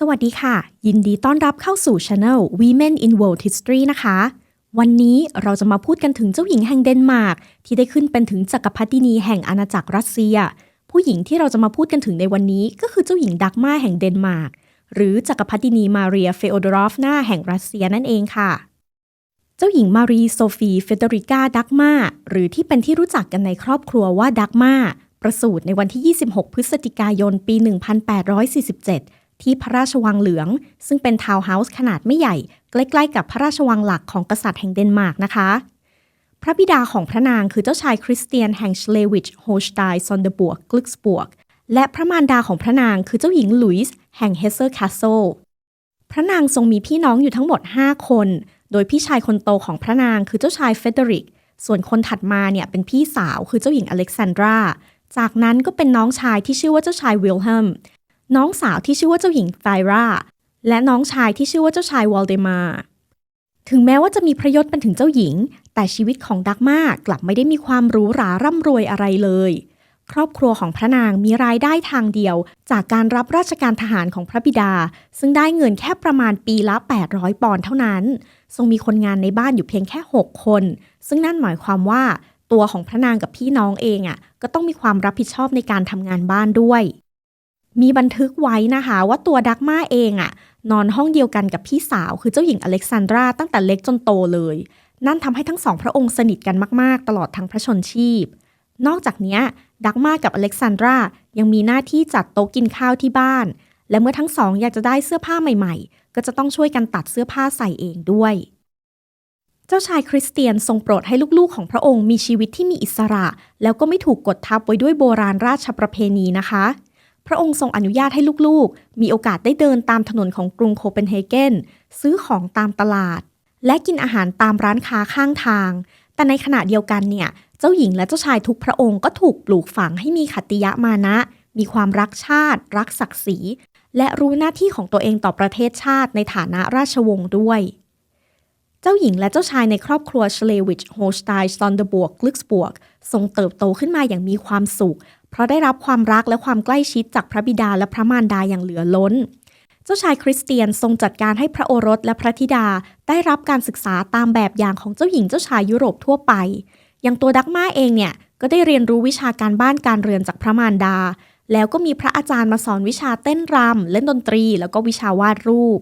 สวัสดีค่ะ ยินดีต้อนรับเข้าสู่ Channel Women in World History นะคะ วันนี้เราจะมาพูดกันถึงเจ้าหญิงแห่งเดนมาร์กที่ได้ขึ้นเป็นถึงจักรพรรดินีแห่งอาณาจักรรัสเซีย ผู้หญิงที่เราจะมาพูดกันถึงในวันนี้ ก็คือเจ้าหญิงดักมาแห่งเดนมาร์กหรือจักรพรรดินีมาเรียเฟโอดอรอฟนาแห่งรัสเซียนั่นเองค่ะ เจ้าหญิงมารีโซฟีเฟเดริกาดักมาหรือที่เป็นที่รู้จักกันในครอบครัวว่าดักมาประสูติในวันที่ 26 พฤศจิกายน ปี 1847 ที่พระราชวังเหลือง ซึ่งเป็นทาวน์เฮาส์ขนาดไม่ใหญ่ ใกล้ ๆ กับพระราชวังหลักของกษัตริย์แห่งเดนมาร์กนะคะ พระบิดาของพระนางคือเจ้าชายคริสเตียนแห่งชเลวิชโฮชไตน์ซอนเดบวกกลึกสบวก และพระมารดาของพระนางคือเจ้าหญิงลุยส์แห่งเฮเซอร์แคสเซิลพระนางทรงมีพี่น้องอยู่ทั้งหมด 5 คน โดยพี่ชายคนโตของพระนางคือเจ้าชายเฟเดริก ส่วนคนถัดมาเนี่ยเป็นพี่สาวคือเจ้าหญิงอเล็กซานดรา จากนั้นก็เป็นน้องชายที่ชื่อว่าเจ้าชายวิลเฮม น้องสาวที่ชื่อว่าเจ้าหญิงไทราและน้องชายที่ชื่อว่าเจ้าชายวอลเดมาร์ถึงแม้ว่าจะมีพระยศเป็นถึงเจ้าหญิง แต่ชีวิตของดักมากลับไม่ได้มีความหรูหราร่ำรวยอะไรเลย ครอบครัวของพระนางมีรายได้ทางเดียว จากการรับราชการทหารของพระบิดา ซึ่งได้เงินแค่ประมาณปีละ 800 ปอนด์เท่านั้น ทรงมีคนงานในบ้านอยู่เพียงแค่ 6 คน ซึ่งนั่นหมายความว่าตัวของพระนางกับพี่น้องเองอะ่ะก็ต้องมีความรับผิดชอบในการทำงานบ้านด้วย มีบันทึกไว้นะคะว่าตัวดักมาเองอะ่ะนอนห้องเดียวกันกับพี่สาว คือเจ้าหญิงอเล็กซานดราตั้งแต่เล็กจนโตเลย นั่นทำให้ทั้งสองพระองค์สนิทกันมากๆ ตลอดทั้งพระชนชีพ นอกจากนี้ดักมากับอเล็กซานดรายังมีหน้าที่จัดโต๊ะกินข้าวที่บ้าน และเมื่อทั้งสองอยากจะได้เสื้อผ้าใหม่ๆ ก็จะต้องช่วยกันตัดเสื้อผ้าใส่เองด้วย เจ้าชายคริสเตียนทรงโปรดให้ลูกๆของพระองค์มีชีวิตที่มีอิสระ แล้วก็ไม่ถูกกดทับไว้ด้วยโบราณราชประเพณีนะคะ พระองค์ทรงอนุญาตให้ลูกๆ มีโอกาสได้เดินตามถนนของกรุงโคเปนเฮเกนซื้อของตามตลาด และกินอาหารตามร้านค้าข้างทาง แต่ในขณะเดียวกันเนี่ยเจ้าหญิงและเจ้าชายทุกพระองค์ก็ถูกปลูกฝังให้มีขัติยะมานะ มีความรักชาติ รักศักดิ์ศรี และรู้หน้าที่ของตัวเองต่อประเทศชาติในฐานะราชวงศ์ด้วย เจ้าหญิงและเจ้าชายในครอบครัวเชเลวิชโฮสไตน์ซอนเดบวกกลึกสบวกทรงเติบโตขึ้นมาอย่างมีความสุข เพราะได้รับความรักและความใกล้ชิดจากพระบิดาและพระมารดาอย่างเหลือล้น เจ้าชายคริสเตียนทรงจัดการให้พระโอรสและพระธิดาได้รับการศึกษาตามแบบอย่างของเจ้าหญิงเจ้าชายยุโรปทั่วไป อย่างตัวดักมาเองเนี่ยก็ได้เรียนรู้วิชาการบ้านการเรือนจากพระมารดา แล้วก็มีพระอาจารย์มาสอนวิชาเต้นรำเล่นดนตรี แล้วก็วิชาวาดรูป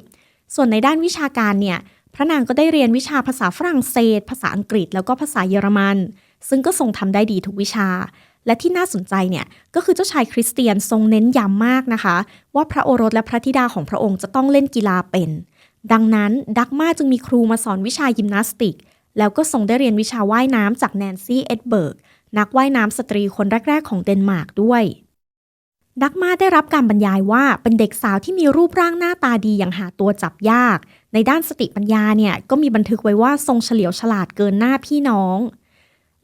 ส่วนในด้านวิชาการเนี่ยพระนางก็ได้เรียนวิชาภาษาฝรั่งเศส ภาษาอังกฤษ แล้วก็ภาษาเยอรมัน ซึ่งก็ทรงทำได้ดีทุกวิชา และที่น่าสนใจเนี่ยก็คือเจ้าชายคริสเตียนทรงเน้นย้ำมากนะคะ ว่าพระโอรสและพระธิดาของพระองค์จะต้องเล่นกีฬาเป็น ดังนั้นดักมาจึงมีครูมาสอนวิชายิมนาสติก แล้วก็ทรงได้เรียนวิชาว่ายน้ำจากแนนซี่เอ็ดเบิร์กนักว่ายน้ำสตรีคนแรก ๆ ของเดนมาร์กด้วย ดักมาได้รับการบรรยายว่าเป็นเด็กสาวที่มีรูปร่างหน้าตาดีอย่างหาตัวจับยาก ในด้านสติปัญญาเนี่ยก็มีบันทึกไว้ว่าทรงเฉลียวฉลาดเกินหน้าพี่น้อง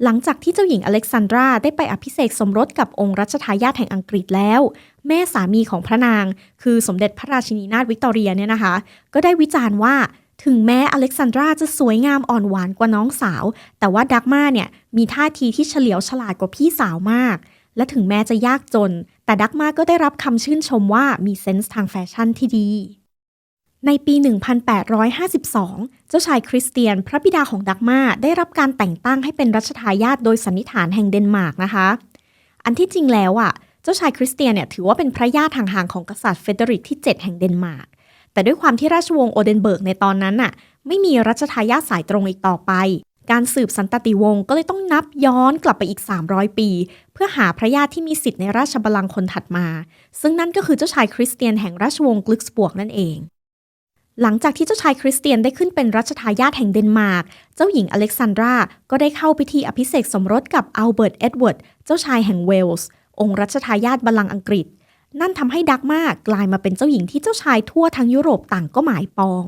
หลังจากที่เจ้าหญิงอเล็กซานดราได้ไปอภิเษกสมรสกับองค์รัชทายาทแห่งอังกฤษแล้ว แม่สามีของพระนาง คือสมเด็จพระราชินีนาถวิกตอเรียเนี่ยนะคะ ก็ได้วิจารณ์ว่าถึงแม้อเล็กซานดราจะสวยงามอ่อนหวานกว่าน้องสาว แต่ว่าดักมาเนี่ยมีท่าทีที่เฉลียวฉลาดกว่าพี่สาวมาก และถึงแม้จะยากจน แต่ดักมาก็ได้รับคำชื่นชมว่ามีเซนส์ทางแฟชั่นที่ดี ในปี 1852 เจ้าชายคริสเตียน พระบิดาของดักมาได้รับการแต่งตั้งให้เป็นรัชทายาทโดยสันนิษฐานแห่งเดนมาร์กนะคะ อันที่จริงแล้วอะ เจ้าชายคริสเตียนเนี่ยถือว่าเป็นพระญาติห่างๆของกษัตริย์เฟเดริกที่ 7 แห่งเดนมาร์ก แต่ด้วยความที่ราชวงศ์โอเดนเบิร์กในตอนนั้นน่ะไม่มีรัชทายาทสายตรงอีกต่อไป การสืบสันตติวงศ์ก็เลยต้องนับย้อนกลับไปอีก 300 ปี เพื่อหาพระญาติที่มีสิทธิ์ในราชบัลลังก์คนถัดมา ซึ่งนั่นก็คือเจ้าชายคริสเตียนแห่งราชวงศ์กลึกสบวกนั่นเอง หลังจากที่เจ้าชายคริสเตียนได้ขึ้นเป็นรัชทายาทแห่งเดนมาร์ก เจ้าหญิงอเล็กซานดรา ก็ได้เข้าพิธีอภิเษกสมรสกับอัลเบิร์ตเอ็ดเวิร์ด เจ้าชายแห่งเวลส์ องค์รัชทายาทบัลลังก์อังกฤษ นั่นทำให้ดักมากกลายมาเป็นเจ้าหญิงที่เจ้าชายทั่วทั้งยุโรปต่างก็หมายปอง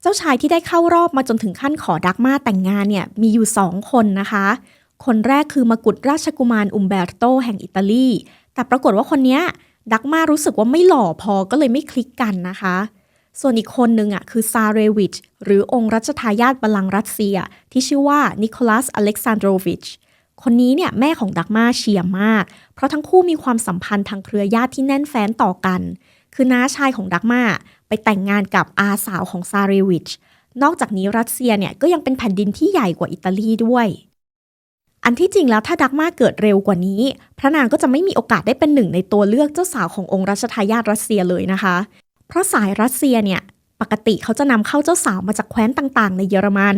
เจ้าชายที่ได้เข้ารอบมาจนถึงขั้นขอดักมาแต่งงานเนี่ยมีอยู่สองคนนะคะ คนแรกคือมกุฎราชกุมารอุมเบร์โตแห่งอิตาลี แต่ปรากฏว่าคนนี้ดักมารู้สึกว่าไม่หล่อพอก็เลยไม่คลิกกันนะคะ ส่วนอีกคนหนึ่งอะคือซาเรวิชหรือองค์รัชทายาทบัลลังก์รัสเซีย ที่ชื่อว่านิโคลัสอเล็กซานโดรวิชคนนี้เนี่ยแม่ของดักมาเชียมาก เพราะทั้งคู่มีความสัมพันธ์ทางเครือญาติที่แน่นแฟ้นต่อกัน คือน้าชายของดักมาไปแต่งงานกับอาสาวของซาเรวิชนอกจากนี้รัสเซียเนี่ยก็ยังเป็นแผ่นดินที่ใหญ่กว่าอิตาลีด้วย อันที่จริงแล้วถ้าดักมาเกิดเร็วกว่านี้ พระนางก็จะไม่มีโอกาสได้เป็นหนึ่งในตัวเลือกเจ้าสาวขององค์รัชทายาทรัสเซียเลยนะคะ เพราะสายรัสเซียเนี่ยปกติเขาจะนำเข้าเจ้าสาวมาจากแคว้นต่างๆ ในเยอรมัน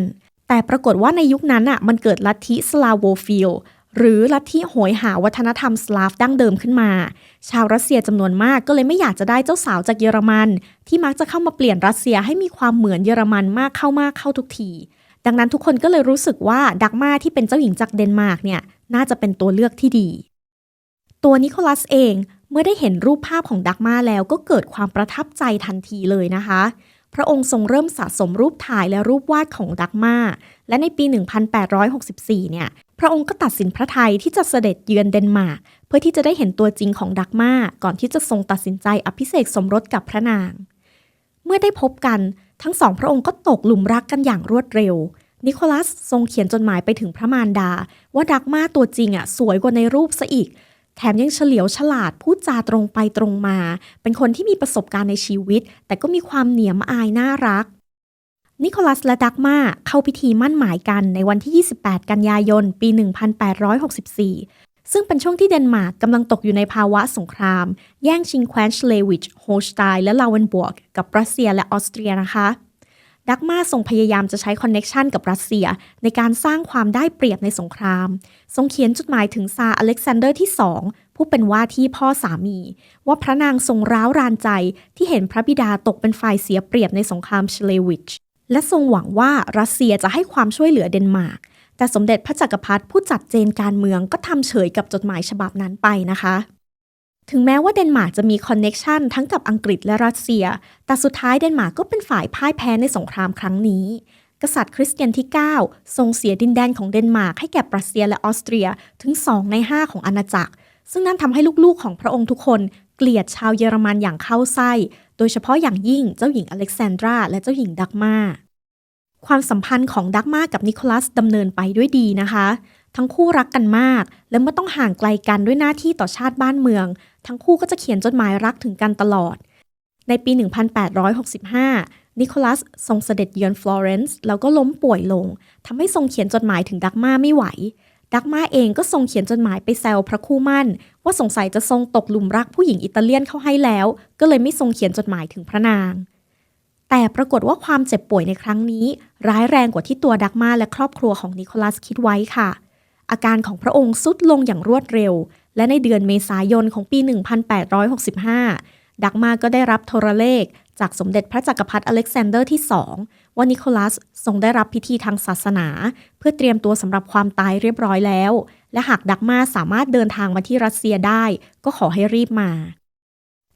แต่ปรากฏว่าในยุคนั้นอะมันเกิดลัทธิสลาโวฟิลหรือลัทธิโหยหาวัฒนธรรมสลาฟดั้งเดิมขึ้นมา ชาวรัสเซียจำนวนมากก็เลยไม่อยากจะได้เจ้าสาวจากเยอรมัน ที่มักจะเข้ามาเปลี่ยนรัสเซียให้มีความเหมือนเยอรมันมากเข้ามากเข้าทุกที ดังนั้นทุกคนก็เลยรู้สึกว่าดักมาที่เป็นเจ้าหญิงจากเดนมาร์กเนี่ยน่าจะเป็นตัวเลือกที่ดี ตัวนิโคลัสเอง เมื่อได้เห็นรูปภาพของดักมาแล้วก็เกิดความประทับใจทันทีเลยนะคะ พระองค์ทรงเริ่มสะสมรูปถ่ายและรูปวาดของดักมาและในปี 1864 เนี่ย พระองค์ก็ตัดสินพระทัยที่จะเสด็จเยือนเดนมาร์กเพื่อที่จะได้เห็นตัวจริงของดักมาก่อนที่จะทรงตัดสินใจอภิเษกสมรสกับพระนาง เมื่อได้พบกันทั้งสองพระองค์ก็ตกหลุมรักกันอย่างรวดเร็ว นิโคลัสทรงเขียนจดหมายไปถึงพระมารดา ว่าดักมาตัวจริงอะสวยกว่าในรูปซะอีก แถมยังเฉลียวฉลาดพูดจาตรงไปตรงมา เป็นคนที่มีประสบการณ์ในชีวิต แต่ก็มีความเหนียมอายน่ารัก นิโคลัสและดักมาเข้าพิธีมั่นหมายกันในวันที่ 28 กันยายน ปี 1864 ซึ่งเป็นช่วงที่เดนมาร์กกำลังตกอยู่ในภาวะสงคราม แย่งชิงแคว้นชเลวิช โฮชไตน์และลาเวนบวก กับรัสเซียและออสเตรียนะคะ ดักมาทรงพยายามจะใช้คอนเน็ชันกับรัสเซีย ในการสร้างความได้เปรียบในสงคราม ทรงเขียนจดหมายถึงซาร์อเล็กซานเดอร์ที่สองผู้เป็นว่าที่พ่อสามี ว่าพระนางทรงร้าวรานใจที่เห็นพระบิดาตกเป็นฝ่ายเสียเปรียบในสงครามเชเลวิช และทรงหวังว่ารัสเซียจะให้ความช่วยเหลือเดนมาร์กแต่สมเด็จพระจักรพรรดิผู้จัดเจนการเมืองก็ทำเฉยกับจดหมายฉบับนั้นไปนะคะ ถึงแม้ว่าเดนมาร์กจะมีคอนเน็กชันทั้งกับอังกฤษและรัสเซีย แต่สุดท้ายเดนมาร์กก็เป็นฝ่ายพ่ายแพ้ในสงครามครั้งนี้ กษัตริย์คริสเตียนที่ 9 ทรงเสียดินแดนของเดนมาร์กให้แก่ปรัสเซียและออสเตรียถึง 2 ใน 5 ของอาณาจักร ซึ่งนั่นทำให้ลูกๆของพระองค์ทุกคนเกลียดชาวเยอรมันอย่างเข้าไส้ โดยเฉพาะอย่างยิ่งเจ้าหญิงอเล็กซานดราและเจ้าหญิงดักมาความสัมพันธ์ของดักมากับนิโคลัสดำเนินไปด้วยดีนะคะ ทั้งคู่รักกันมาก และเมื่อต้องห่างไกลกันด้วยหน้าที่ต่อชาติบ้านเมือง ทั้งคู่ก็จะเขียนจดหมายรักถึงกันตลอด ในปี 1865 นิโคลัสทรงเสด็จเยือนฟลอเรนซ์แล้วก็ล้มป่วยลงทำให้ทรงเขียนจดหมายถึงดักมาไม่ไหว ดักมาเองก็ทรงเขียนจดหมายไปแซวพระคู่มั่น ว่าสงสัยจะทรงตกหลุมรักผู้หญิงอิตาเลียนเข้าให้แล้ว ก็เลยไม่ทรงเขียนจดหมายถึงพระนางแต่ปรากฏว่าความเจ็บป่วยในครั้งนี้ ร้ายแรงกว่าที่ตัวดักมาและครอบครัวของนิโคลัสคิดไว้ค่ะ อาการของพระองค์สุดลงอย่างรวดเร็ว และในเดือนเมษายนของปี 1865 ดักมาก็ได้รับโทรเลข จากสมเด็จพระจักรพรรดิอเล็กซานเดอร์ที่สองว่านิโคลัสทรงได้รับพิธีทางศาสนา เพื่อเตรียมตัวสำหรับความตายเรียบร้อยแล้ว และหากดักมาสามารถเดินทางมาที่รัสเซียได้ ก็ขอให้รีบมา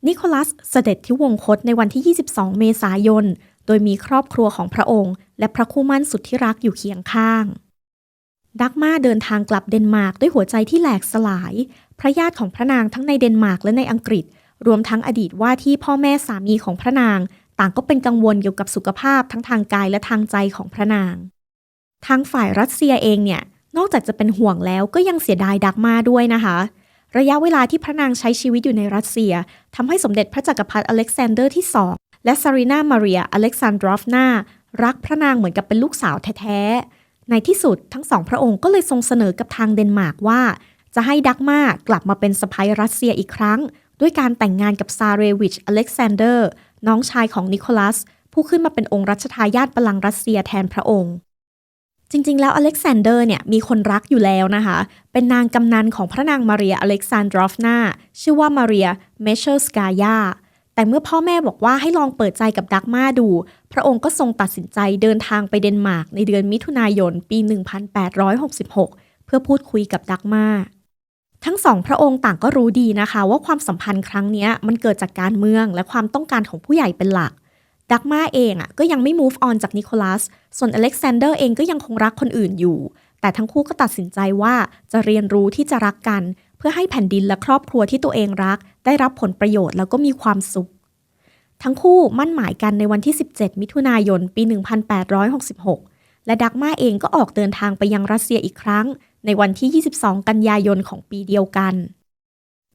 นิโคลัสเสด็จที่วงคตในวันที่ 22 เมษายน โดยมีครอบครัวของพระองค์ และพระคู่มั่นสุดที่รักอยู่เคียงข้างดักมาเดินทางกลับเดนมาร์กด้วยหัวใจที่แหลกสลาย พระญาติของพระนางทั้งในเดนมาร์กและในอังกฤษ รวมทั้งอดีตว่าที่พ่อแม่สามีของพระนาง ต่างก็เป็นกังวลเกี่ยวกับสุขภาพทั้งทางกายและทางใจของพระนาง ทางฝ่ายรัสเซียเองเนี่ยนอกจากจะเป็นห่วงแล้วก็ยังเสียดายดักมาด้วยนะคะ ระยะเวลาที่พระนางใช้ชีวิตอยู่ในรัสเซียทำให้สมเด็จพระจักรพรรดิอเล็กซานเดอร์ที่สองและซารีนามาเรียอเล็กซานดรอฟนารักพระนางเหมือนกับเป็นลูกสาวแท้ๆในที่สุดทั้งสองพระองค์ก็เลยทรงเสนอกับทางเดนมาร์กว่า จะให้ดักมากลับมาเป็นสะพ้ยรัสเซียอีกครั้ง ด้วยการแต่งงานกับซาเรวิชอเล็กซานเดอร์ น้องชายของนิโคลัส ผู้ขึ้นมาเป็นองค์รัชทายาทบัลลังก์รัสเซียแทนพระองค์ จริงๆ แล้วอเล็กซานเดอร์เนี่ยมีคนรักอยู่แล้วนะคะ เป็นนางกำนันของพระนางมาเรียอเล็กซานดรอฟนาชื่อว่ามาเรียเมเชอร์สกายาแต่เมื่อพ่อแม่บอกว่าให้ลองเปิดใจกับดักมาดู พระองค์ก็ทรงตัดสินใจเดินทางไปเดนมาร์กในเดือนมิถุนายนปี 1866 เพื่อพูดคุยกับดักมา ทั้งสองพระองค์ต่างก็รู้ดีนะคะ ว่าความสัมพันธ์ครั้งนี้มันเกิดจากการเมืองและความต้องการของผู้ใหญ่เป็นหลัก ดักมาเองอะก็ยังไม่ move on จากนิโคลัส ส่วนอเล็กซานเดอร์เองก็ยังคงรักคนอื่นอยู่ แต่ทั้งคู่ก็ตัดสินใจว่าจะเรียนรู้ที่จะรักกัน เพื่อให้แผ่นดินและครอบครัวที่ตัวเองรัก ได้รับผลประโยชน์แล้วก็มีความสุข ทั้งคู่มั่นหมายกันในวันที่ 17 มิถุนายน ปี 1866 และดักมาเองก็ออกเดินทางไปยังรัสเซียอีกครั้ง ในวันที่ 22 กันยายนของปีเดียวกัน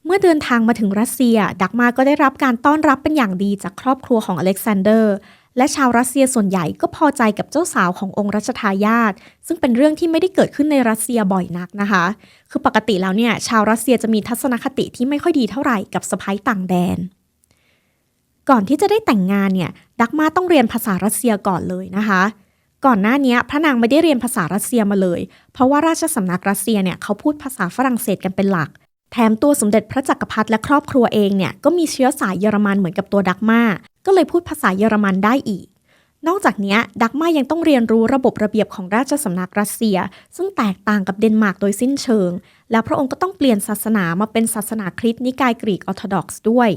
เมื่อเดินทางมาถึงรัสเซีย ดักมาก็ได้รับการต้อนรับเป็นอย่างดีจากครอบครัวของอเล็กซานเดอร์ และชาวรัสเซียส่วนใหญ่ก็พอใจกับเจ้าสาวขององค์รัชทายาทซึ่งเป็นเรื่องที่ไม่ได้เกิดขึ้นในรัสเซียบ่อยนักนะคะ คือปกติแล้วเนี่ยชาวรัสเซียจะมีทัศนคติที่ไม่ค่อยดีเท่าไหร่กับสะพ้ายต่างแดนก่อนที่จะได้แต่งงานเนี่ย ดักมาต้องเรียนภาษารัสเซียก่อนเลยนะคะ ก่อนหน้านี้พระนางไม่ได้เรียนภาษารัสเซียมาเลย เพราะว่าราชสำนักรัสเซียเนี่ยเขาพูดภาษาฝรั่งเศสกันเป็นหลัก แถมตัวสมเด็จพระจักรพรรดิและครอบครัวเองเนี่ยก็มีเชื้อสายเยอรมันเหมือนกับตัวดักมาก็เลยพูดภาษาเยอรมันได้อีก นอกจากนี้ดักมายังต้องเรียนรู้ระบบระเบียบของราชสำนักรัสเซีย ซึ่งแตกต่างกับเดนมาร์กโดยสิ้นเชิง แล้วพระองค์ก็ต้องเปลี่ยนศาสนามาเป็นศาสนาคริสต์นิกายกรีกออร์โธดอกซ์ด้วย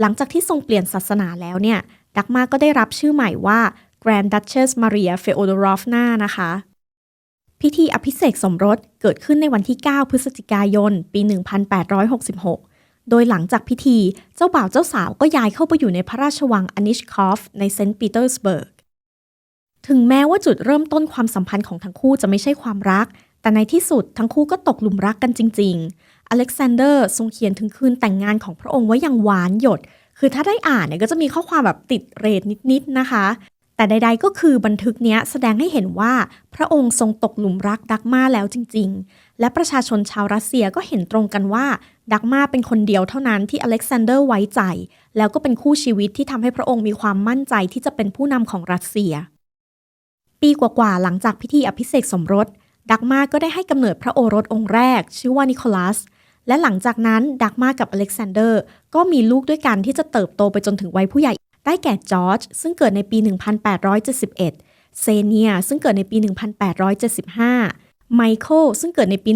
หลังจากที่ทรงเปลี่ยนศาสนาแล้วเนี่ยดักมาก็ได้รับชื่อใหม่ว่า Grand Duchess Maria Feodorovna นะคะ พิธีอภิเษกสมรสเกิดขึ้นในวันที่ 9 พฤศจิกายน ปี 1866 โดยหลังจากพิธีเจ้าบ่าวเจ้าสาวก็ย้ายเข้าไปอยู่ในพระราชวังอนิชคอฟในเซนต์ปีเตอร์สเบิร์ก ถึงแม้ว่าจุดเริ่มต้นความสัมพันธ์ของทั้งคู่จะไม่ใช่ความรัก แต่ในที่สุดทั้งคู่ก็ตกหลุมรักกันจริง ๆ อเล็กซานเดอร์ทรงเขียนถึงคืนแต่งงานของพระองค์ไว้อย่างหวานหยดคือถ้าได้อ่านเนี่ยก็จะมีข้อความแบบติดเรทนิดๆนะคะ แต่ใด ๆ ก็คือบันทึกนี้แสดงให้เห็นว่าพระองค์ทรงตกหลุมรักดักมาแล้วจริง ๆ และประชาชนชาวรัสเซียก็เห็นตรงกันว่า ดักมาเป็นคนเดียวเท่านั้นที่อเล็กซานเดอร์ไว้ใจ แล้วก็เป็นคู่ชีวิตที่ทำให้พระองค์มีความมั่นใจที่จะเป็นผู้นำของรัสเซีย ปีกว่าๆหลังจากพิธีอภิเษกสมรส ดักมาก็ได้ให้กำเนิดพระโอรสองค์แรก ชื่อว่านิโคลัสและหลังจากนั้นดักมากับอเล็กซานเดอร์ ก็มีลูกด้วยกันที่จะเติบโตไปจนถึงวัยผู้ใหญ่ ได้แก่จอร์จซึ่งเกิดในปี 1871 เซเนียซึ่งเกิดในปี 1875 ไมเคิลซึ่งเกิดในปี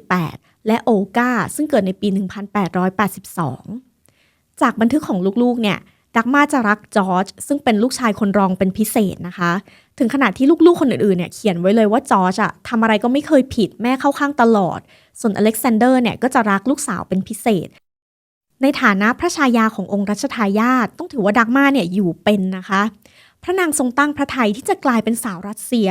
1878 และโอกาซึ่งเกิดในปี 1882 จากบันทึกของลูกๆเนี่ยดักมาจะรักจอร์จซึ่งเป็นลูกชายคนรองเป็นพิเศษนะคะ ถึงขนาดที่ลูกๆคนอื่นๆเนี่ยเขียนไว้เลยว่าจอร์จอะทำอะไรก็ไม่เคยผิดแม่เข้าข้างตลอด ส่วนอเล็กซานเดอร์เนี่ยก็จะรักลูกสาวเป็นพิเศษ ในฐานะพระชายาขององค์รัชทายาทต้องถือว่าดักมาเนี่ยอยู่เป็นนะคะ พระนางทรงตั้งพระทัยที่จะกลายเป็นสาวรัสเซีย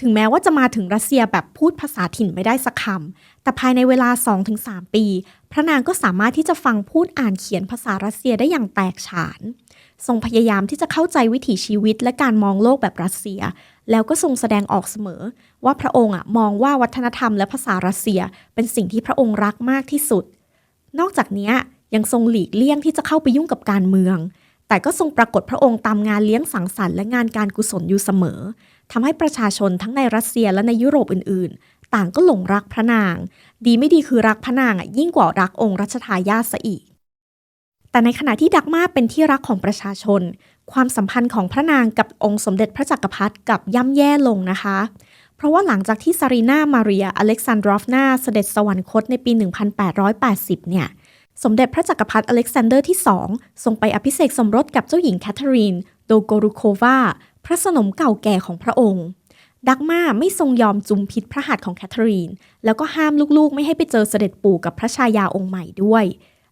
ถึงแม้ว่าจะมาถึงรัสเซียแบบพูดภาษาถิ่นไม่ได้สักคำแต่ภายในเวลา 2-3 ปี พระนางก็สามารถที่จะฟังพูดอ่านเขียนภาษารัสเซียได้อย่างแตกฉาน ทรงพยายามที่จะเข้าใจวิถีชีวิตและการมองโลกแบบรัสเซีย แล้วก็ทรงแสดงออกเสมอ ว่าพระองค์อะมองว่าวัฒนธรรมและภาษารัสเซีย เป็นสิ่งที่พระองค์รักมากที่สุดนอกจากนี้ ยังทรงหลีกเลี่ยงที่จะเข้าไปยุ่งกับการเมือง แต่ก็ทรงปรากฏพระองค์ตามงานเลี้ยงสังสรรค์และงานการกุศลอยู่เสมอทำให้ประชาชนทั้งในรัสเซียและในยุโรปอื่นๆ ต่างก็หลงรักพระนาง ดีไม่ดีคือรักพระนางอะยิ่งกว่ารักองค์รัชทายาทซะอีก แต่ในขณะที่ดักมาเป็นที่รักของประชาชน ความสัมพันธ์ของพระนางกับองค์สมเด็จพระจักรพรรดิกับย่ำแย่ลงนะคะเพราะว่าหลังจากที่ซารีนามาเรียอเล็กซานดรอฟนาเสด็จสวรรคตในปี 1880 เนี่ย สมเด็จพระจักรพรรดิอเล็กซานเดอร์ที่ 2 ทรงไปอภิเษกสมรสกับเจ้าหญิงแคทเธอรีน โดโกรุโควา พระสนมเก่าแก่ของพระองค์ ดักมาไม่ทรงยอมจุมพิษพระหัตถ์ของแคทเธอรีน แล้วก็ห้ามลูกๆ ไม่ให้ไปเจอเสด็จปู่กับพระชายาองค์ใหม่ด้วย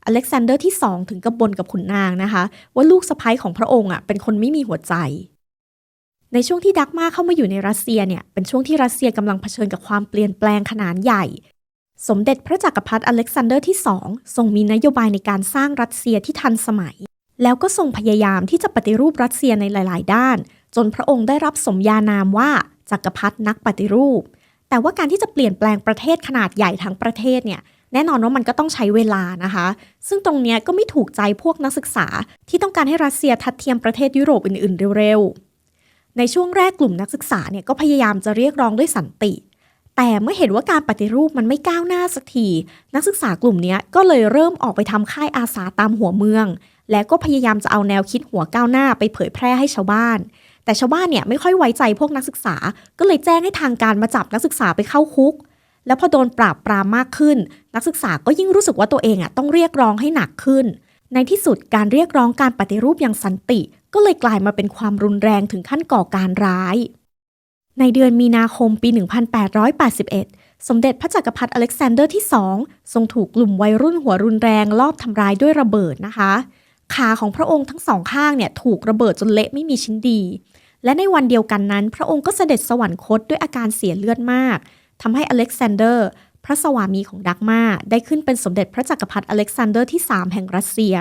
อเล็กซานเดอร์ที่ 2 ถึงกับบนกับขุนนางนะคะ ว่าลูกสะใภ้ของพระองค์อะเป็นคนไม่มีหัวใจ ในช่วงที่ดักมาเข้ามาอยู่ในรัสเซียเนี่ยเป็นช่วงที่รัสเซียกำลังเผชิญกับความเปลี่ยนแปลงขนาดใหญ่ สมเด็จพระจักรพรรดิอเล็กซานเดอร์ที่2ทรงมีนโยบายในการสร้างรัสเซียที่ทันสมัย แล้วก็ทรงพยายามที่จะปฏิรูปรัสเซียในหลาย ๆ ด้าน จนพระองค์ได้รับสมญานามว่าจักรพรรดินักปฏิรูป แต่ว่าการที่จะเปลี่ยนแปลงประเทศขนาดใหญ่ทั้งประเทศเนี่ยแน่นอนว่ามันก็ต้องใช้เวลานะคะ ซึ่งตรงนี้ก็ไม่ถูกใจพวกนักศึกษาที่ต้องการให้รัสเซียทัดเทียมประเทศยุโรปอื่น ๆ เร็ว ๆ ในช่วงแรกกลุ่มนักศึกษาเนี่ยก็พยายามจะเรียกร้องด้วยสันติ แต่เมื่อเห็นว่าการปฏิรูปมันไม่ก้าวหน้าสักที นักศึกษากลุ่มนี้ก็เลยเริ่มออกไปทำค่ายอาสาตามหัวเมือง และก็พยายามจะเอาแนวคิดหัวก้าวหน้าไปเผยแพร่ให้ชาวบ้าน แต่ชาวบ้านเนี่ยไม่ค่อยไว้ใจพวกนักศึกษา ก็เลยแจ้งให้ทางการมาจับนักศึกษาไปเข้าคุก แล้วพอโดนปราบปรามมากขึ้น นักศึกษาก็ยิ่งรู้สึกว่าตัวเองอะต้องเรียกร้องให้หนักขึ้น ในที่สุดการเรียกร้องการปฏิรูปอย่างสันติ ก็เลยกลายมาเป็นความรุนแรงถึงขั้นก่อการร้าย ในเดือนมีนาคมปี 1881 สมเด็จพระจักรพรรดิอเล็กซานเดอร์ที่ 2 ทรงถูกกลุ่มวัยรุ่นหัวรุนแรงลอบทำร้ายด้วยระเบิดนะคะ ขาของพระองค์ทั้งสองข้างเนี่ยถูกระเบิดจนเละไม่มีชิ้นดี และในวันเดียวกันนั้น พระองค์ก็เสด็จสวรรคตด้วยอาการเสียเลือดมากทำให้อเล็กซานเดอร์ พระสวามีของดักมาได้ขึ้นเป็นสมเด็จพระจักรพรรดิอเล็กซานเดอร์ที่ 3 แห่งรัสเซีย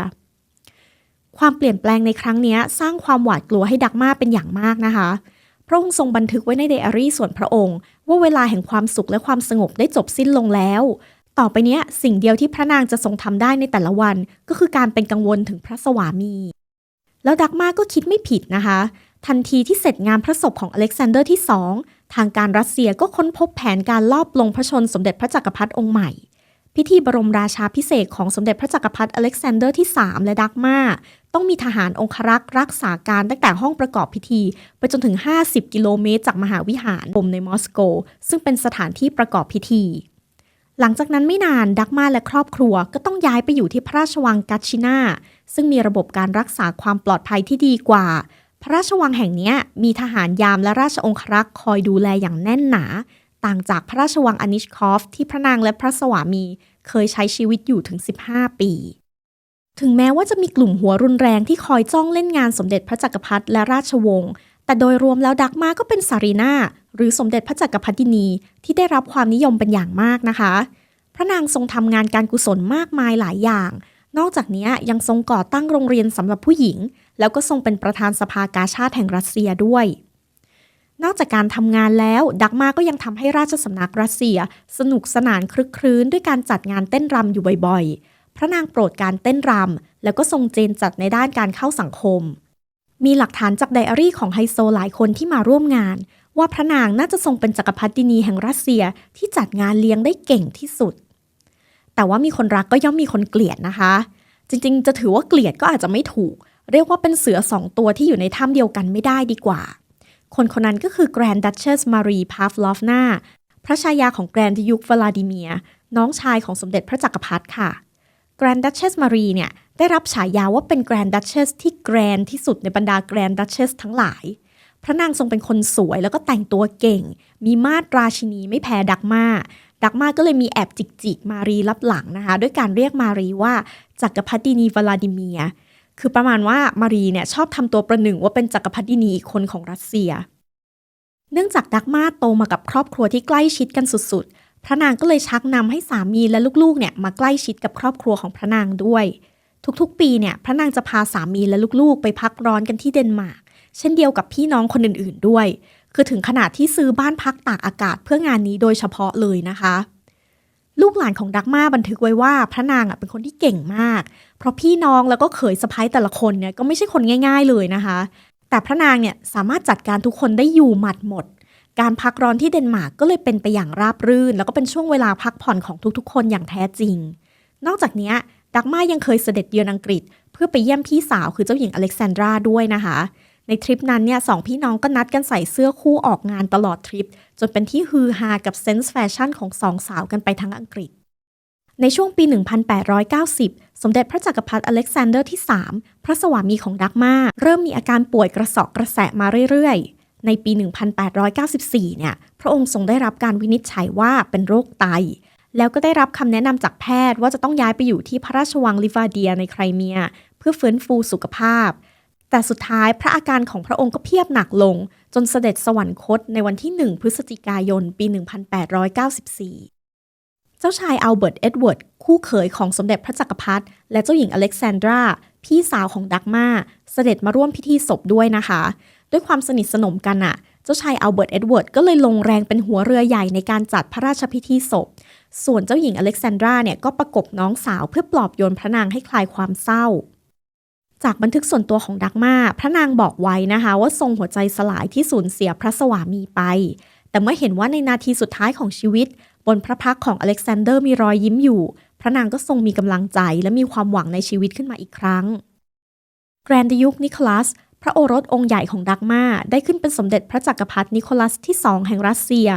ความเปลี่ยนแปลงในครั้งนี้สร้างความหวาดกลัวให้ดักมาเป็นอย่างมากนะคะ พระองค์ทรงบันทึกไว้ในไดอารี่ส่วนพระองค์ ว่าเวลาแห่งความสุขและความสงบได้จบสิ้นลงแล้ว ต่อไปเนี้ยสิ่งเดียวที่พระนางจะทรงทำได้ในแต่ละวัน ก็คือการเป็นกังวลถึงพระสวามี แล้วดักมาก็คิดไม่ผิดนะคะ ทันทีที่เสร็จงานพระศพของอเล็กซานเดอร์ที่2ทางการรัสเซียก็ค้นพบแผนการลอบลงพระชนสมเด็จพระจักรพรรดิองค์ใหม่ พิธีบรมราชาพิเศษของสมเด็จพระจักรพรรดิอเล็กซานเดอร์ที่ 3 และดักมาต้องมีทหารองครักษ์รักษาการตั้งแต่ห้องประกอบพิธี ไปจนถึง 50 กิโลเมตรจากมหาวิหารบมในมอสโก ซึ่งเป็นสถานที่ประกอบพิธี หลังจากนั้นไม่นานดักมาและครอบครัวก็ต้องย้ายไปอยู่ที่พระราชวังกัตชินาซึ่งมีระบบการรักษาความปลอดภัยที่ดีกว่า พระราชวังแห่งนี้มีทหารยามและราชองครักษ์คอยดูแลอย่างแน่นหนา ต่างจากพระราชวังอนิชคอฟ ที่พระนางและพระสวามีเคยใช้ชีวิตอยู่ถึง 15 ปี ถึงแม้ว่าจะมีกลุ่มหัวรุนแรงที่คอยจ้องเล่นงานสมเด็จพระจักรพรรดิและราชวงศ์แต่โดยรวมแล้วดักมาก็เป็นสารีนาหรือสมเด็จพระจักรพรรดินี ที่ได้รับความนิยมเป็นอย่างมากนะคะ พระนางทรงทำงานการกุศลมากมายหลายอย่าง นอกจากนี้ยังทรงก่อตั้งโรงเรียนสำหรับผู้หญิง แล้วก็ทรงเป็นประธานสภากาชาติแห่งรัสเซียด้วย นอกจากการทำงานแล้ว ดักมาก็ยังทำให้ราชสำนักรัสเซีย สนุกสนานคลึกครื้นด้วยการจัดงานเต้นรำอยู่บ่อยๆ พระนางโปรดการเต้นรำแล้วก็ทรงเจนจัดในด้านการเข้าสังคม มีหลักฐานจากไดอารี่ของไฮโซหลายคนที่มาร่วมงาน ว่าพระนางน่าจะทรงเป็นจักรพรรดินีแห่งรัสเซียที่จัดงานเลี้ยงได้เก่งที่สุด แต่ว่ามีคนรักก็ย่อมมีคนเกลียดนะคะ จริงๆ จะถือว่าเกลียดก็อาจจะไม่ถูก เรียกว่าเป็นเสือสองตัวที่อยู่ในถ้ำเดียวกันไม่ได้ดีกว่า คนคนนั้นก็คือแกรนด์ดัชเชสมารีพาฟลอฟนาพระชายาของแกรนด์ยุควลาดิเมีย น้องชายของสมเด็จพระจักรพรรดิค่ะแกรนด์ดัชเชสมารีเนี่ยได้รับฉายาว่าเป็นแกรนด์ดัชเชสที่แกรนที่สุดในบรรดาแกรนด์ดัชเชสทั้งหลาย พระนางทรงเป็นคนสวยแล้วก็แต่งตัวเก่ง มีมาตราชินีไม่แพ้ดักมาดักมาก็เลยมีแอบจิกจิกมารีรับหลังนะคะ ด้วยการเรียกมารีว่าจักรพรรดินีวลาดิเมียร์ คือประมาณว่ามารีเนี่ยชอบทำตัวประหนึ่งว่าเป็นจักรพรรดินีอีกคนของรัสเซีย เนื่องจากดักมาโตมากับครอบครัวที่ใกล้ชิดกันสุดๆ พระนางก็เลยชักนำให้สามีและลูกๆเนี่ยมาใกล้ชิดกับครอบครัวของพระนางด้วย ทุกๆ ปีเนี่ยพระนางจะพาสามีและลูกๆ ไปพักร้อนกันที่เดนมาร์ก เช่นเดียวกับพี่น้องคนอื่นๆด้วย คือถึงขนาดที่ซื้อบ้านพักตากอากาศเพื่องานนี้โดยเฉพาะเลยนะคะลูกหลานของดักมาบันทึกไว้ว่าพระนางอะเป็นคนที่เก่งมาก เพราะพี่น้องแล้วก็เขยสะพ้ายแต่ละคนเนี่ยก็ไม่ใช่คนง่าย ๆเลยนะคะ แต่พระนางเนี่ยสามารถจัดการทุกคนได้อยู่หมัดหมด การพักร้อนที่เดนมาร์กก็เลยเป็นไปอย่างราบรื่น แล้วก็เป็นช่วงเวลาพักผ่อนของทุกๆ คนอย่างแท้จริง นอกจากนี้ดักมายังเคยเสด็จเยือนอังกฤษ เพื่อไปเยี่ยมพี่สาวคือเจ้าหญิงอเล็กซานดราด้วยนะคะ ในทริปนั้นเนี่ยสองพี่น้องก็นัดกันใส่เสื้อคู่ออกงานตลอดทริป จนเป็นที่ฮือฮากับเซนส์แฟชั่นของสองสาวกันไปทั้งอังกฤษ ในช่วงปี 1890 สมเด็จพระจักรพรรดิอเล็กซานเดอร์ที่ 3 พระสวามีของดักมาเริ่มมีอาการป่วยกระสอบกระแสะมาเรื่อยๆ ในปี 1894 เนี่ย พระองค์ทรงได้รับการวินิจฉัยว่าเป็นโรคไต แล้วก็ได้รับคำแนะนำจากแพทย์ว่าจะต้องย้ายไปอยู่ที่พระราชวังลิวาเดียในไครเมีย เพื่อฟื้นฟูสุขภาพ แต่สุดท้ายพระอาการของพระองค์ก็เพียบหนักลง จนเสด็จสวรรคตในวันที่ 1 พฤศจิกายน ปี 1894 เจ้าชายอัลเบิร์ตเอ็ดเวิร์ดคู่เขยของสมเด็จพระจักรพรรดิและเจ้าหญิงอเล็กซานดราพี่สาวของดักมาเสด็จมาร่วมพิธีศพด้วยนะคะ ด้วยความสนิทสนมกันอะเจ้าชายอัลเบิร์ตเอ็ดเวิร์ดก็เลยลงแรงเป็นหัวเรือใหญ่ในการจัดพระราชพิธีศพ ส่วนเจ้าหญิงอเล็กซานดราเนี่ยก็ประกบน้องสาวเพื่อปลอบโยนพระนางให้คลายความเศร้า จากบันทึกส่วนตัวของดักมาพระนางบอกไว้นะคะ ว่าทรงหัวใจสลายที่สูญเสียพระสวามีไป แต่เมื่อเห็นว่าในนาทีสุดท้ายของชีวิต บนพระพักของอเล็กซานเดอร์มีรอยยิ้มอยู่ พระนางก็ทรงมีกำลังใจและมีความหวังในชีวิตขึ้นมาอีกครั้ง แกรนดิยุคนิโคลัส พระโอรสองค์ใหญ่ของดักมาได้ขึ้นเป็นสมเด็จพระจักรพรรดินิโคลัสที่2แห่งรัสเซีย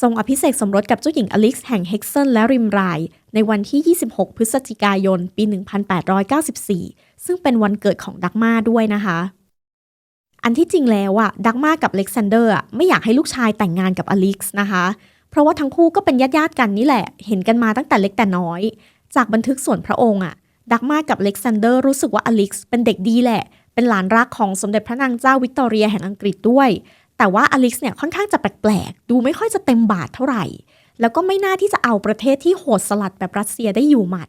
ทรงอภิเษกสมรสกับเจ้าหญิงอลิกซ์แห่งเฮกเซนและริมไรน์ในวันที่ 26 พฤศจิกายน ปี 1894 ซึ่งเป็นวันเกิดของดักมาด้วยนะคะอันที่จริงแล้วอะดักมากับเล็กซานเดอร์อะไม่อยากให้ลูกชายแต่งงานกับอลิกซ์นะคะ ราะว่าทั้งคู่ก็เป็นญาติญาติๆกันนี่แหละ เห็นกันมาตั้งแต่เล็กแต่น้อย จากบันทึกส่วนพระองค์อะดักมากับเล็กซานเดอร์รู้สึกว่าอลิกซ์เป็นเด็กดีแหละ เป็นหลานรักของสมเด็จพระนางเจ้าวิกตอเรียแห่งอังกฤษด้วย แต่ว่าอลิกซ์เนี่ยค่อนข้างจะแปลกๆ ดูไม่ค่อยจะเต็มบาทเท่าไหร่ แล้วก็ไม่น่าที่จะเอาประเทศที่โหดสลัดแบบรัสเซียได้อยู่หมัด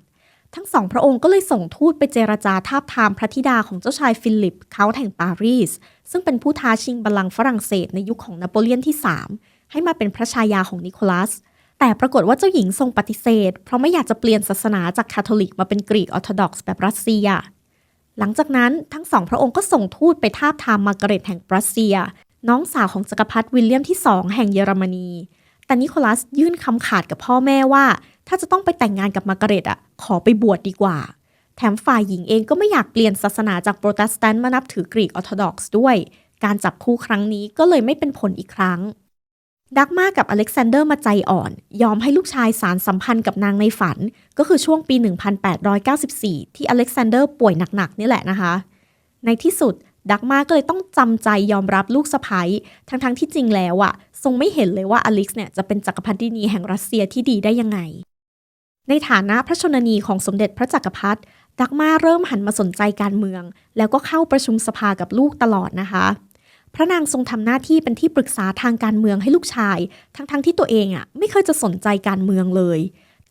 ทั้งสองพระองค์ก็เลยส่งทูตไปเจรจาทาบทามพระธิดาของเจ้าชายฟิลิปเขาแห่งปารีส ซึ่งเป็นผู้ท้าชิงบัลลังก์ฝรั่งเศสในยุคของนโปเลียนที่3 ให้มาเป็นพระชายาของนิโคลัส แต่ปรากฏว่าเจ้าหญิงทรงปฏิเสธ เพราะไม่อยากจะเปลี่ยนศาสนาจากคาทอลิกมาเป็นกรีกออร์โธดอกซ์แบบรัสเซีย หลังจากนั้นทั้งสองพระองค์ก็ส่งทูตไปทาบทามมาร์กาเร็ตแห่งรัสเซีย น้องสาวของจักรพรรดิวิลเลียมที่สองแห่งเยอรมนี แต่นิโคลัสยื่นคำขาดกับพ่อแม่ว่า ถ้าจะต้องไปแต่งงานกับมาร์กาเร็ตอะขอไปบวชดดีกว่าแถมฝ่ายหญิงเองก็ไม่อยากเปลี่ยนศาสนาจากโปรเตสแตนต์มานับถือกรีกออร์โธดอกซ์ด้วย การจับคู่ครั้งนี้ก็เลยไม่เป็นผลอีกครั้ง ดักมากับอเล็กซานเดอร์มาใจอ่อน ยอมให้ลูกชายสารสัมพันธ์กับนางในฝัน ก็คือช่วงปี 1894 ที่อเล็กซานเดอร์ป่วยหนักๆ นี่แหละนะคะ ในที่สุดดักมาก็เลยต้องจำใจยอมรับลูกสะใภ้ทั้งๆที่จริงแล้วอะทรงไม่เห็นเลยว่าอเล็กซ์เนี่ยจะเป็นจักรพรรดินีแห่งรัสเซียที่ดีได้ยังไง ในฐานะพระชนนีของสมเด็จพระจักรพรรดิดักมาเริ่มหันมาสนใจการเมือง แล้วก็เข้าประชุมสภากับลูกตลอดนะคะ พระนางทรงทำหน้าที่เป็นที่ปรึกษาทางการเมืองให้ลูกชาย ทั้งๆทที่ตัวเองอะไม่เคยจะสนใจการเมืองเลย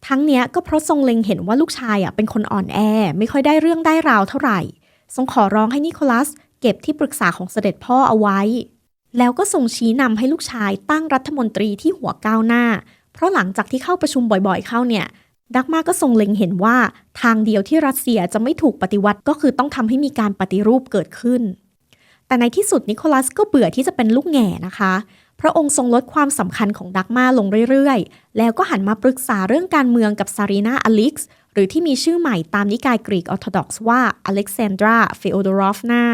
ทั้งเนี้ยก็เพราะทรงเล็งเห็นว่าลูกชายอะเป็นคนอ่อนแอ ไม่ค่อยได้เรื่องได้ราวเท่าไหร่ ทรงขอร้องให้นิโคลัส เก็บที่ปรึกษาของเสด็จพ่อเอาไว้ แล้วก็ทรงชี้นำให้ลูกชายตั้งรัฐมนตรีที่หัวก้าวหน้า เพราะหลังจากที่เข้าประชุมบ่อยๆเข้าเนี่ยดักมาก็ทรงเล็งเห็นว่าทางเดียวที่รัสเซียจะไม่ถูกปฏิวัติก็คือต้องทำให้มีการปฏิรูปเกิดขึ้น แต่ในที่สุดนิโคลัสก็เบื่อที่จะเป็นลูกแง่นะคะ พระองค์ทรงลดความสำคัญของดักมาลงเรื่อยๆ แล้วก็หันมาปรึกษาเรื่องการเมืองกับซารีนาอลิกซ์หรือที่มีชื่อใหม่ตามนิกายกรีกออร์โธดอกซ์ว่าอเล็กซานดราเฟโอดอรอฟนา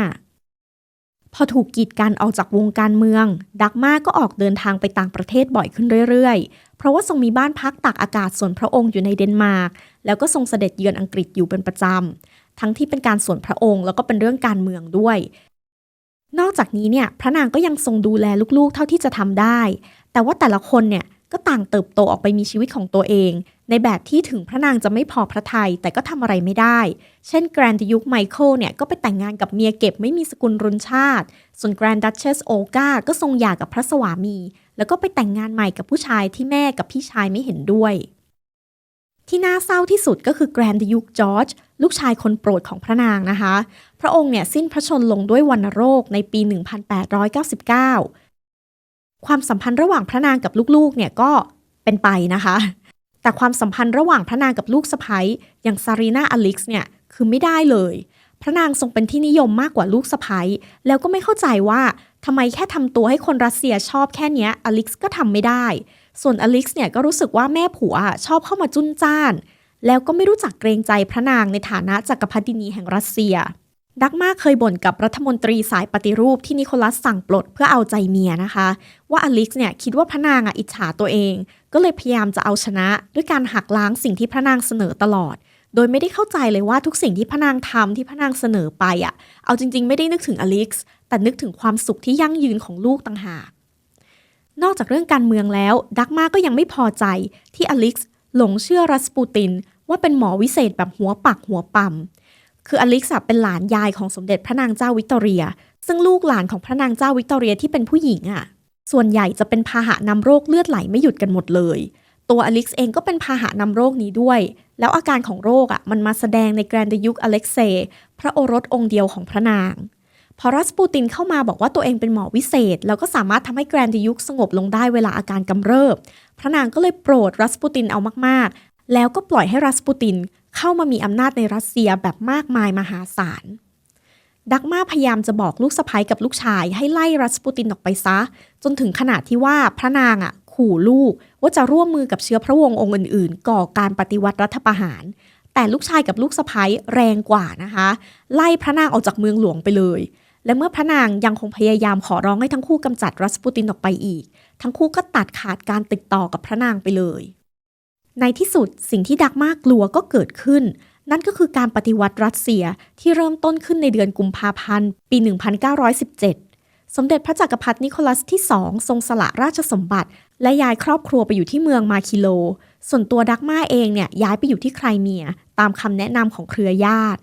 พอถูกกีดกันออกจากวงการเมือง ดักมาก็ออกเดินทางไปต่างประเทศบ่อยขึ้นเรื่อยๆ เพราะว่าทรงมีบ้านพักตากอากาศส่วนพระองค์อยู่ในเดนมาร์ก แล้วก็ทรงเสด็จเยือนอังกฤษอยู่เป็นประจำ ทั้งที่เป็นการส่วนพระองค์แล้วก็เป็นเรื่องการเมืองด้วย นอกจากนี้เนี่ยพระนางก็ยังทรงดูแลลูกๆ เท่าที่จะทำได้ แต่ว่าแต่ละคนเนี่ยก็ต่างเติบโตออกไปมีชีวิตของตัวเอง ในแบบที่ถึงพระนางจะไม่พอพระทัยแต่ก็ทำอะไรไม่ได้ เช่นแกรนด์ยุคไมเคิลเนี่ยก็ไปแต่งงานกับเมียเก็บไม่มีสกุลรุนชาติ ส่วนแกรนด์ดัชเชสโอกาก็ทรงหย่ากับพระสวามี แล้วก็ไปแต่งงานใหม่กับผู้ชายที่แม่กับพี่ชายไม่เห็นด้วย ที่น่าเศร้าที่สุดก็คือแกรนด์ยุคจอร์จลูกชายคนโปรดของพระนางนะคะ พระองค์เนี่ยสิ้นพระชนลงด้วยวัณโรคในปี 1899 ความสัมพันธ์ระหว่างพระนางกับลูกๆเนี่ยก็เป็นไปนะคะ แต่ความสัมพันธ์ระหว่างพระนางกับลูกสะใภ้อย่างซารีนาอลิกซ์เนี่ยคือไม่ได้เลย พระนางทรงเป็นที่นิยมมากกว่าลูกสะใภ้แล้วก็ไม่เข้าใจว่าทำไมแค่ทำตัวให้คนรัสเซียชอบแค่นี้อลิกซ์ก็ทำไม่ได้ ส่วนอลิกซ์เนี่ยก็รู้สึกว่าแม่ผัวชอบเข้ามาจุนจ้าน แล้วก็ไม่รู้จักเกรงใจพระนางในฐานะจักรพรรดินีแห่งรัสเซีย ดักมาเคยบ่นกับรัฐมนตรีสายปฏิรูปที่นิโคลัสสั่งปลดเพื่อเอาใจเมียนะคะ ว่าอลิกซ์เนี่ยคิดว่าพระนางอะอิจฉาตัวเอง ก็เลยพยายามจะเอาชนะด้วยการหักล้างสิ่งที่พระนางเสนอตลอด โดยไม่ได้เข้าใจเลยว่าทุกสิ่งที่พระนางทำที่พระนางเสนอไปอะเอาจริง ๆ ไม่ได้นึกถึงอลิกซ์แต่นึกถึงความสุขที่ยั่งยืนของลูกต่างหาก นอกจากเรื่องการเมืองแล้ว ดักมาก็ยังไม่พอใจที่อลิกซ์หลงเชื่อรัสปูติน ว่าเป็นหมอวิเศษแบบหัวปักหัวปั๊มคืออลิกซ์เป็นหลานยายของสมเด็จพระนางเจ้าวิกตอเรีย ซึ่งลูกหลานของพระนางเจ้าวิกตอเรียที่เป็นผู้หญิงอะ ส่วนใหญ่จะเป็นพาหะนำโรคเลือดไหลไม่หยุดกันหมดเลย ตัวอลิกซ์เองก็เป็นพาหะนำโรคนี้ด้วย แล้วอาการของโรคอะมันมาแสดงในแกรนดยุคอเล็กเซย์พระโอรสองค์เดียวของพระนาง พอรัสปูตินเข้ามาบอกว่าตัวเองเป็นหมอวิเศษ แล้วก็สามารถทำให้แกรนดิยุคสงบลงได้เวลาอาการกำเริบ พระนางก็เลยโปรดรัสปูตินเอามากๆ แล้วก็ปล่อยให้รัสปูตินเข้ามามีอำนาจในรัสเซียแบบมากมายมหาศาลดักมาพยายามจะบอกลูกสะใภ้กับลูกชาย ให้ไล่รัสปูตินออกไปซะ จนถึงขนาดที่ว่าพระนางอะขู่ลูกว่าจะร่วมมือกับเชื้อพระวงศ์องค์อื่นๆ ก่อการปฏิวัติรัฐประหาร แต่ลูกชายกับลูกสะใภ้แรงกว่านะคะ ไล่พระนางออกจากเมืองหลวงไปเลย และเมื่อพระนางยังคงพยายามขอร้องให้ทั้งคู่กำจัดรัสปูตินออกไปอีก ทั้งคู่ก็ตัดขาดการติดต่อกับพระนางไปเลย ในที่สุดสิ่งที่ดักมากกลัวก็เกิดขึ้น นั่นก็คือการปฏิวัติรัสเซียที่เริ่มต้นขึ้นในเดือนกุมภาพันธ์ ปี 1917 สมเด็จพระจักรพรรดินิโคลัสที่สองทรงสละราชสมบัติ และย้ายครอบครัวไปอยู่ที่เมืองมาคิโล ส่วนตัวดักมาเองเนี่ยย้ายไปอยู่ที่ไครเมีย ตามคำแนะนำของเครือญาติ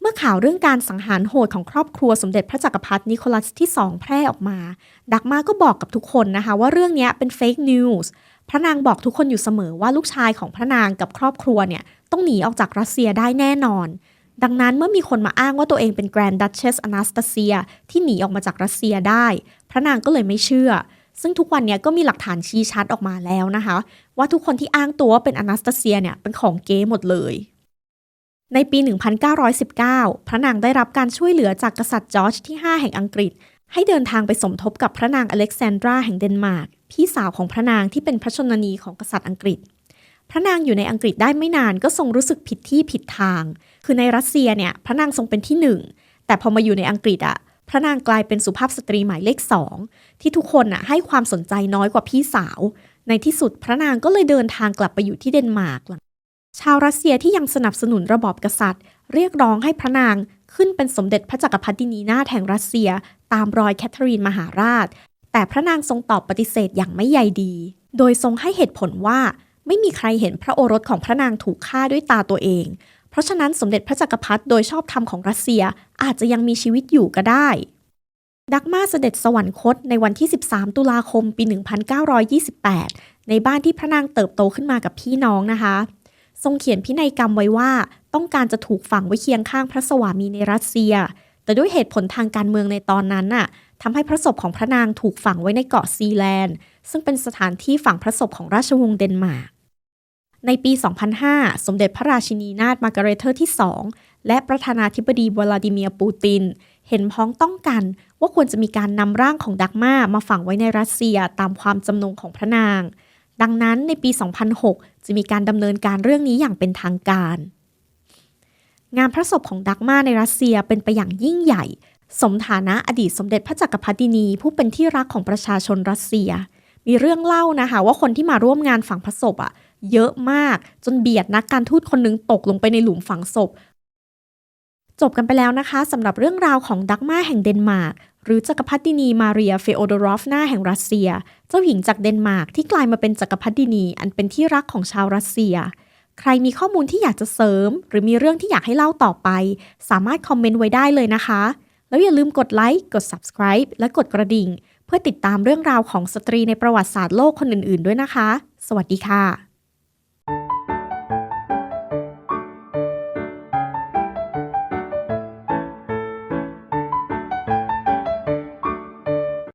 เมื่อข่าวเรื่องการสังหารโหดของครอบครัวสมเด็จพระจักรพรรดินิโคลัสที่สองแพร่ออกมา ดักมาก็บอกกับทุกคนนะคะว่าเรื่องนี้เป็นเฟกนิวส์พระนางบอกทุกคนอยู่เสมอว่าลูกชายของพระนางกับครอบครัวเนี่ยต้องหนีออกจากรัสเซียได้แน่นอน ดังนั้นเมื่อมีคนมาอ้างว่าตัวเองเป็น Grand Duchess Anastasia ที่หนีออกมาจากรัสเซียได้ พระนางก็เลยไม่เชื่อ ซึ่งทุกวันนี้ก็มีหลักฐานชี้ชัดออกมาแล้วนะคะ ว่าทุกคนที่อ้างตัวว่าเป็นอนาสตาเซียเนี่ยเป็นของเก๊หมดเลย ในปี 1919 พระนางได้รับการช่วยเหลือจากกษัตริย์จอร์จที่ 5 แห่งอังกฤษ ให้เดินทางไปสมทบกับพระนางอเล็กซานดราแห่งเดนมาร์ก พี่สาวของพระนางที่เป็นพระชนนีของกษัตริย์อังกฤษ พระนางอยู่ในอังกฤษได้ไม่นานก็ทรงรู้สึกผิดที่ผิดทาง คือในรัสเซียเนี่ยพระนางทรงเป็นที่หนึ่ง แต่พอมาอยู่ในอังกฤษอะพระนางกลายเป็นสุภาพสตรีหมายเลขสองที่ทุกคนอะให้ความสนใจน้อยกว่าพี่สาว ในที่สุดพระนางก็เลยเดินทางกลับไปอยู่ที่เดนมาร์ก ชาวรัสเซียที่ยังสนับสนุนระบอบกษัตริย์ เรียกร้องให้พระนางขึ้นเป็นสมเด็จพระจักรพรรดินีนาถแห่งรัสเซีย ตามรอยแคทเธอรีนมหาราช แต่พระนางทรงตอบปฏิเสธอย่างไม่ใยดี โดยทรงให้เหตุผลว่าไม่มีใครเห็นพระโอรสของพระนางถูกฆ่าด้วยตาตัวเอง เพราะฉะนั้นสมเด็จพระจักรพรรดิโดยชอบธรรมของรัสเซียอาจจะยังมีชีวิตอยู่ก็ได้ ดักมาเสด็จสวรรคตในวันที่ 13 ตุลาคมปี 1928 ในบ้านที่พระนางเติบโตขึ้นมากับพี่น้องนะคะ ทรงเขียนพินัยกรรมไว้ว่า ต้องการจะถูกฝังไว้เคียงข้างพระสวามีในรัสเซีย แต่ด้วยเหตุผลทางการเมืองในตอนนั้นน่ะทำให้พระศพของพระนางถูกฝังไว้ในเกาะซีแลนด์ ซึ่งเป็นสถานที่ฝังพระศพของราชวงศ์เดนมาร์กในปี 2005 สมเด็จพระราชินีนาถมาร์การเรตเธอร์ที่ 2 และประธานาธิบดีวลาดิเมียร์ปูติน เห็นพ้องต้องกันว่าควรจะมีการนำร่างของดักมามาฝังไว้ในรัสเซียตามความจำนงของพระนาง ดังนั้นในปี 2006 จะมีการดำเนินการเรื่องนี้อย่างเป็นทางการ งานพระศพของดักมาในรัสเซียเป็นไปอย่างยิ่งใหญ่ สมฐานะอดีตสมเด็จพระจักรพรรดินี ผู้เป็นที่รักของประชาชนรัสเซีย มีเรื่องเล่านะคะว่าคนที่มาร่วมงานฝังพระศพอะเยอะมากจนเบียดนักการทูตคนหนึงตกลงไปในหลุมฝังศพ จบกันไปแล้วนะคะสำหรับเรื่องราวของดักมาแห่งเดนมาร์กหรือจักรพรรดินีมาเรียเฟโอดอรอฟนาแห่งรัสเซีย เจ้าหญิงจากเดนมาร์กที่กลายมาเป็นจักรพรรดินีอันเป็นที่รักของชาวรัสเซีย ใครมีข้อมูลที่อยากจะเสริม หรือมีเรื่องที่อยากให้เล่าต่อไป สามารถคอมเมนต์ไว้ได้เลยนะคะ แล้วอย่าลืมกดไลค์กด subscribe และกดกระดิ่ง เพื่อติดตามเรื่องราวของสตรีในประวัติศาสตร์โลกคนอื่นๆ ด้วยนะคะ สวัสดีค่ะ